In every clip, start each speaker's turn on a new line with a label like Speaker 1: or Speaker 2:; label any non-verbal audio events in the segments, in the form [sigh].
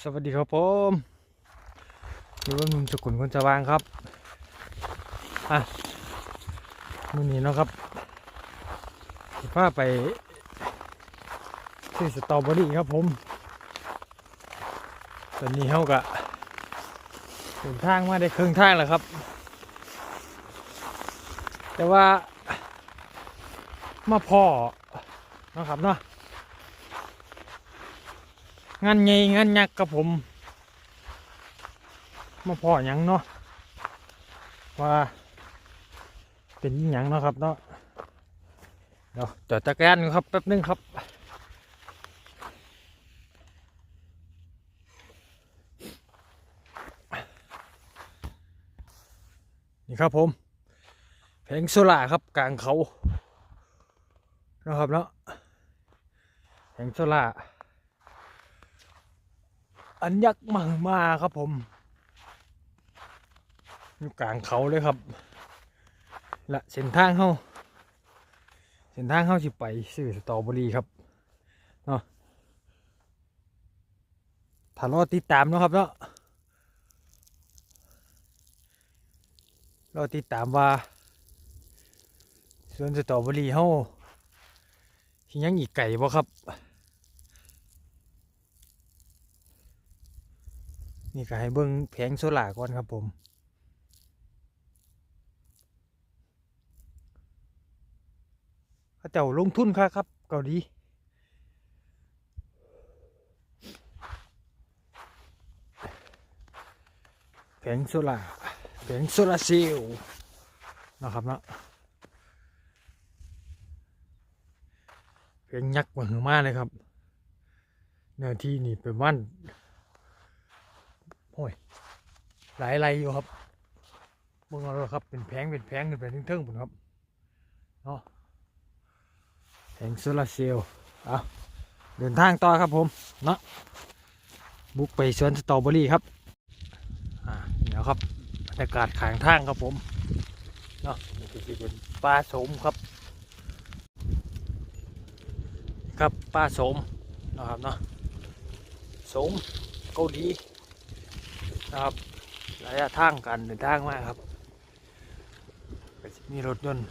Speaker 1: สวัสดีครับผมนี่ว่ามึงสกุลคนสว่างครับ อะมือนี้เนาะครับสิพาไปซื้อสตรอเบอรี่ครับผม ตอนนี้เขากะเดินทางมาได้ครึ่งทางแล้วครับ แต่ว่ามาพ่อนะครับเนาะ งานใหญ่งานยักษ์กับผม มาพอหยังเนาะว่า เป็นอิหยังเนาะครับเนาะเดี๋ยวจอดจักรยานก่อนครับแป๊บนึงครับนี่ครับผมแผงโซล่าครับกลางเขานะครับเนาะแผงโซล่า อันยักษ์มามาครับผม อยู่กลางเขาเลยครับและเส้นทางเข้าเส้นทางเข้าสิไปซื้อสตรอเบอรี่ครับเนาะถ้ารอติดตามเนาะครับเนาะรอติดตามว่าสวนสตรอเบอรี่เขาสิยังอีกไก่บ่ครับ นี่ก็ให้เบิ้งแผงโซล่าก่อนครับผม เขาเจ้าลงทุนค่ะครับเกาหลีแผงโซล่าแผงโซลาเซลล์นะครับเนาะแผงยักษ์มหึมาเลยครับเนื้อที่นี่เป็นวัน โอ้ยหลายไรอยู่ครับเบิ่งเอาครับเป็นแผงเป็นแผงขึ้นไปถึงเทิงๆผมครับเนาะแผงโซลาร์เซลล์เอาเดินทางต่อครับผมเนาะบุกไปสวนสตรอเบอรี่ครับอ่าเดี๋ยวครับบรรยากาศขางทางครับผมเนาะจะเป็นปลาสมครับ ครับปลาสมนะครับเนาะสมเกาหลี ครับระยะทางการเดินทางมากครับมีรถยนต์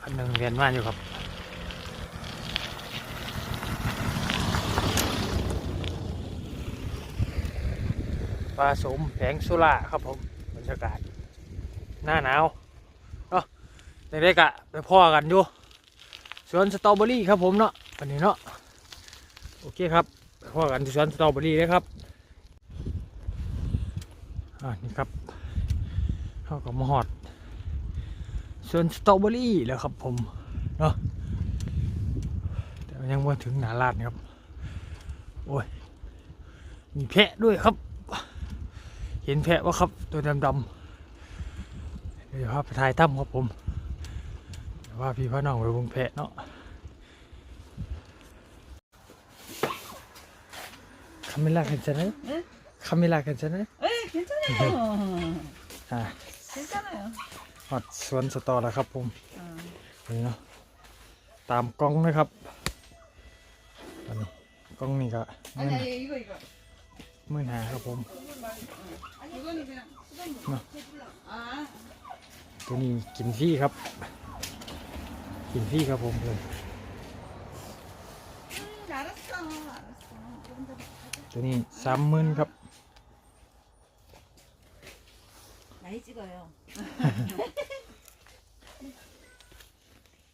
Speaker 1: คันหนึ่งเวียนมาอยู่ครับปลาสมแผงโซล่าครับผมบรรยากาศหน้าหนาวเนาะเด็กอะไปพ่อกันอยู่สวนสตรอเบอรี่ครับผมเนาะวันนี้เนาะโอเคครับไปพ่อกันที่สวนสตรอเบอรี่เลยครับ อ่านี่ครับเข้ากับมหอดส่วนสตรอเบอรี่แล้วครับผมเนาะแต่ยังไม่ถึงหนาลาดนะครับ โอ้ย มีแพะด้วยครับ เห็นแพะว่าครับ ตัวดำๆเดี๋ยวพาไปถ่ายถ้ำครับผมเดี๋ยวว่าพี่พ่อน้องไปวงแพะเนาะคาเมล่ากันจะนะ
Speaker 2: 네?
Speaker 1: คาเมล่ากันจะนะ
Speaker 2: 네, 괜찮아요.
Speaker 1: อ่า
Speaker 2: 괜찮아요.
Speaker 1: หอดสวนสตอแล้วครับผม
Speaker 2: 어.
Speaker 1: นี่เนาะตามกล้องนะครับอันนี้กล้องนี่ก็หมื่น
Speaker 2: 아니, 아니, 이거, 이거.
Speaker 1: หมื่นหาครับผม
Speaker 2: 아니, 이거는 그냥 수건으로.
Speaker 1: 뭐?
Speaker 2: 아,
Speaker 1: ตัวนี้กินฟรีครับ กินฟรีครับผมเลย
Speaker 2: 음, 알았어, 알았어. 조금 더 가자.
Speaker 1: ตัวนี้สามหมื่นครับ
Speaker 2: 많이 찍어요.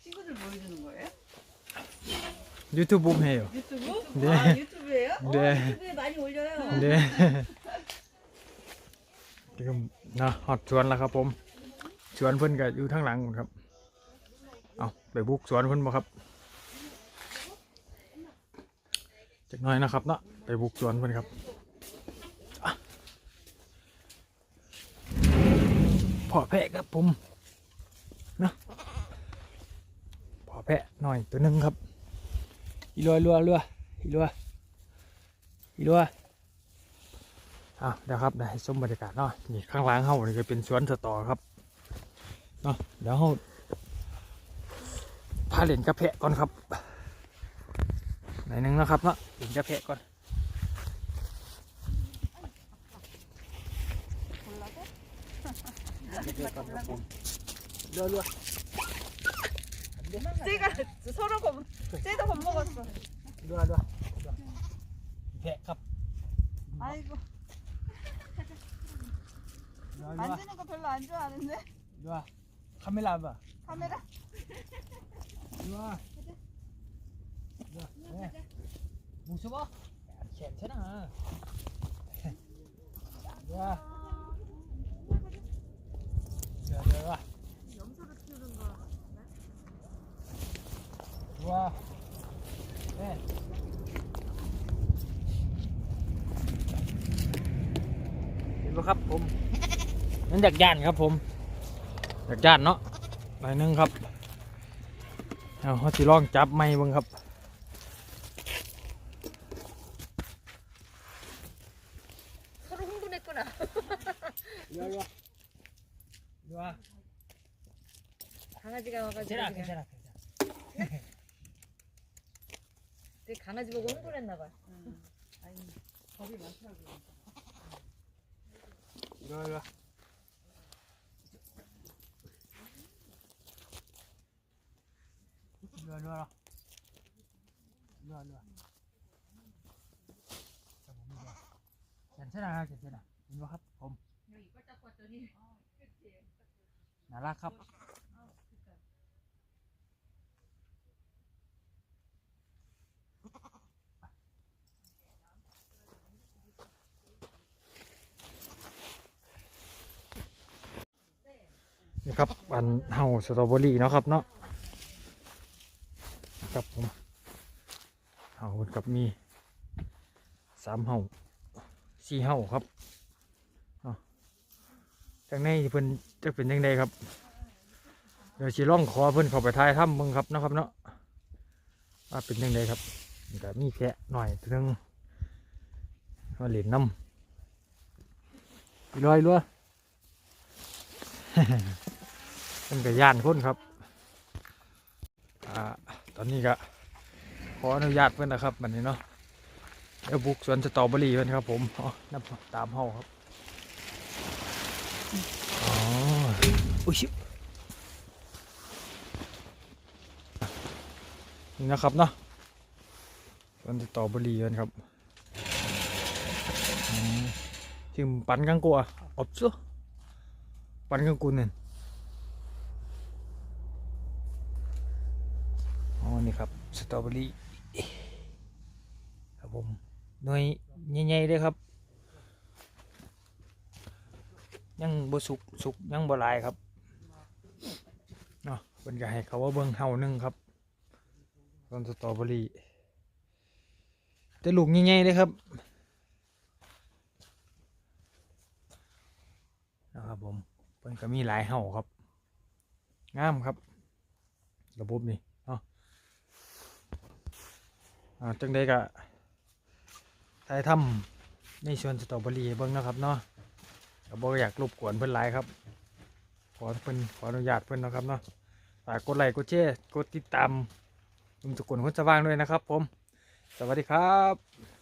Speaker 2: 친구들 보여주는 거예요?
Speaker 1: 유튜브 해요
Speaker 2: 유튜브?
Speaker 1: 네.
Speaker 2: 아, 유튜브예요? 어,
Speaker 1: 네.
Speaker 2: 유튜브에 많이 올려요.
Speaker 1: 네 지금 나หอดสวนแล้วครับผมสวนเพิ่นก็อยู่ทางหลังนู่นครับ เอาไปบุกสวนเพิ่นบ่ครับจักหน่อยนะครับเนาะไปบุกสวนเพิ่นครับ อแพะครับผมเนาะพอแพะหน่อยตัวหนึ่งครับอีรัวรัวรัวอีรัวอีรัวอะเดี๋ยวครับได้ชมบรรยากาศเนาะนี่ข้างหล่างเขานี่ก็เป็นสวนสตอครับเนาะเดี๋ยวเขาพาเล่นกระเพาะก่อนครับไหนอยหนึงนะครับเนาะเล่นกระเพาะก่อน 일로 와.
Speaker 3: 쟤가 서로 겁, 쟤도 겁먹었어.
Speaker 1: 일로 와, 일로 와. 일로 와. 배, 갑.
Speaker 3: 아이고.
Speaker 1: 일로 와, 일로 와.
Speaker 3: 만지는 거 별로 안 좋아하는데?
Speaker 1: 일로 와. 카메라 안 봐.
Speaker 3: 카메라?
Speaker 1: 일로 와. 일로 와. 네. 무서워? 야, 괜찮아. 일로 와. ช่ไหมเรือเรือเรือ
Speaker 3: 염소를 키우는 거
Speaker 1: เรือเนี่ยเห็นไหมครับผมนั่นจากย่านครับผมจากย่านเนาะหน่อยหนึงครับเอาเขาสิลองจับไม้เบิ่งครับ
Speaker 3: 서로 흥분했구나.
Speaker 1: เรือเรือเรื 와.
Speaker 3: 강아지가 와가지고
Speaker 1: 괜찮아,
Speaker 3: 그냥
Speaker 1: 괜찮아, [laughs]
Speaker 3: 그 강아지 보고 흥분했나 봐. 음.
Speaker 2: 아니 겁이 많더라고.
Speaker 1: 이리 와, 이리 와. 이리 와, 이리 와라. 이리 와, 이리 와. 괜찮아, 괜찮아. 이리 와, ารักครับ นี่ครับ อันเห่าสตรอเบอรี่เนาะครับเนาะครับผมเห่ากับมีสามเห่าสี่เห่าครับ จังในเพิ่นจะเป็นยังไงครับ เดี๋ยวสิล่องขอเพิ่นเข้าไปทายถ้ำมึงครับเนาะครับเนาะว่าเป็นยังไงครับนี่มีแพะหน่อยเรื่องมาเหรียญน้ำอีลอยรัวเป็นกระย่านคนครับอ่าตอนนี้ก็ขออนุญาตเพื่อนนะครับบันนี้เนาะเดี๋ยวบุกสวนสตรอเบอรี่เพื่อนครับผมอ๋อนับตามห้อครับ อุ้ยชิบนี่นะครับเนาะสวนสตรอเบอรี่เพื่อนครับอืมปันกังกัวอบซุปันกังกุนเนี่ยอ๋อนี่ครับสตรอเบอรี่ครับผมหน่วยใหญ่ๆเลยครับ ยังบ่สุกสุกยังบ่ลายครับ เนาะเป็นก็ให้เขาว่าเบิ่งเฮานึงครับต้นสตรอเบอรี่แต่ลูกใหญ่ๆเลยครับนะครับผมเพิ่นก็มีหลายเฮาครับงามครับ ระบบนี่อ่าะจังได้ก็ถ่ายทำในสวนสตรอเบอรี่ให้เบิ่งนาะครับเนาะก็บ่อยากรบกวนเพิ่นหลายครับ ขอเพิ่นขออนุญาตเพิ่นนะครับเนาะ ฝากกดไลค์กดแชร์กดติดตามลุงสกุลคนสว่างด้วยนะครับผม สวัสดีครับ